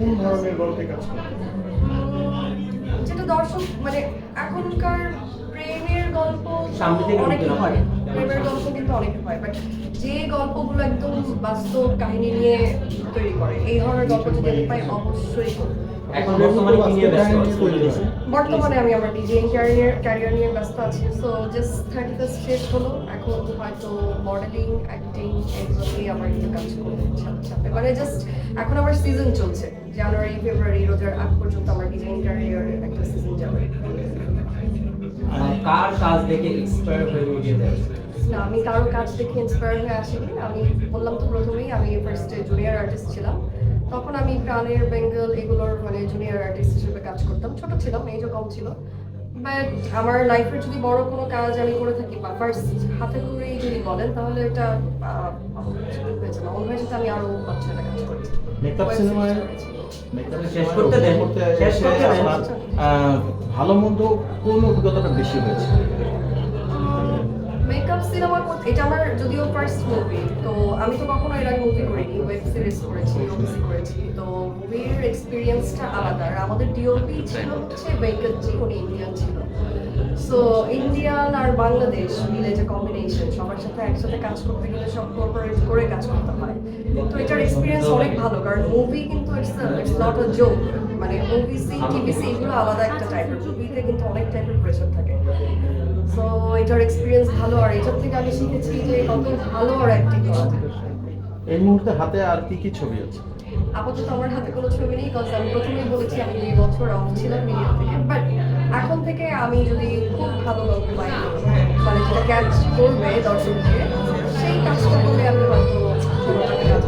কোন ধরনের গল্পে কাজ করে যেটা দর্শক মানে এখনকার প্রেমের গল্প অনেকে হয় হয়। প্রেমের গল্প কিন্তু অনেকে হয় বাট যে গল্পগুলো একদম বাস্তব কাহিনী নিয়ে তৈরি করে এই ধরনের গল্প যদি আমি পাই অবশ্যই বর্তমানে আমি আমার ডিজাইন ক্যারিয়ার ক্যারিয়ার নিয়ে ব্যস্ত আছি সো জাস্ট থার্টি ফার্স্ট শেষ হলো এখন হয়তো মডেলিং অ্যাক্টিং এগুলোতেই আমার একটু কাজ করব মানে জাস্ট এখন আমার সিজন চলছে জানুয়ারি ফেব্রুয়ারি রোজার আগ পর্যন্ত আমার ডিজাইন ক্যারিয়ারের একটা সিজন যাবে। কার কাজ দেখে এক্সপায়ার হয়ে না আমি কারোর কাজ দেখে ইন্সপায়ার হয়ে আসিনি। আমি বললাম তো প্রথমেই আমি ফার্স্টে জুনিয়র আর্টিস্ট ছিলাম। তখন আমি প্রাণের বেঙ্গল এগুলোর মানে জুনিয়র আর্টিস্ট হিসেবে কাজ করতাম। ছোট ছিলাম এজও কম ছিল। বাট আমার লাইফের যদি বড় কোনো কাজ আমি করে থাকি বা ফার্স্ট হাতে করেই যদি বলেন তাহলে এটা হয়েছে না অন্য সাথে আমি আরও পাঁচ ছয়টা কাজ করেছি। ভালো মন্দ কোন অভিজ্ঞতাটা বেশি হয়েছে? মেকআপ সিনেমা করতে এটা আমার যদিও ফার্স্ট মুভি তো আমি তো কখনো এর আগে মুভি করিনি ওয়েব সিরিজ করেছি ওবিসি করেছি, তো মুভির এক্সপিরিয়েন্সটা আলাদা। আর আমাদের ডিওপি ছিল হচ্ছে বেঙ্গলজি উনি ইন্ডিয়ান ছিল। সো ইন্ডিয়ান আর বাংলাদেশ মিলে যে কম্বিনেশন সবার সাথে একসাথে কাজ করতে গেলে সব কোঅপারেট করে কাজ করতে হয়। তো এটার এক্সপিরিয়েন্স অনেক ভালো, কারণ মুভি কিন্তু it's it's not a joke মানে ওবিসি টিভিসি এগুলো আলাদা একটা টাইপের মুভিতে কিন্তু অনেক টাইপের প্রেশার থাকে। সো এটার এক্সপিরিয়েন্স ভালো আর এটার থেকে আমি শিখেছি যে কত ভালো আর অ্যাক্টিং করা এই মুহূর্তে হাতে আর কি কি ছবি আছে? আপাতত আমার হাতে কোনো ছবি নেই কারণ আমি প্রথমেই বলেছি আমি দুই বছর অফ ছিলাম মিডিয়া থেকে। বাট এখন থেকে আমি যদি খুব ভালো গল্প পাই মানে যেটা ক্যাচ করবে দর্শককে সেই কাজটা করলে আমি হয়তো ছোটখাটো কাজ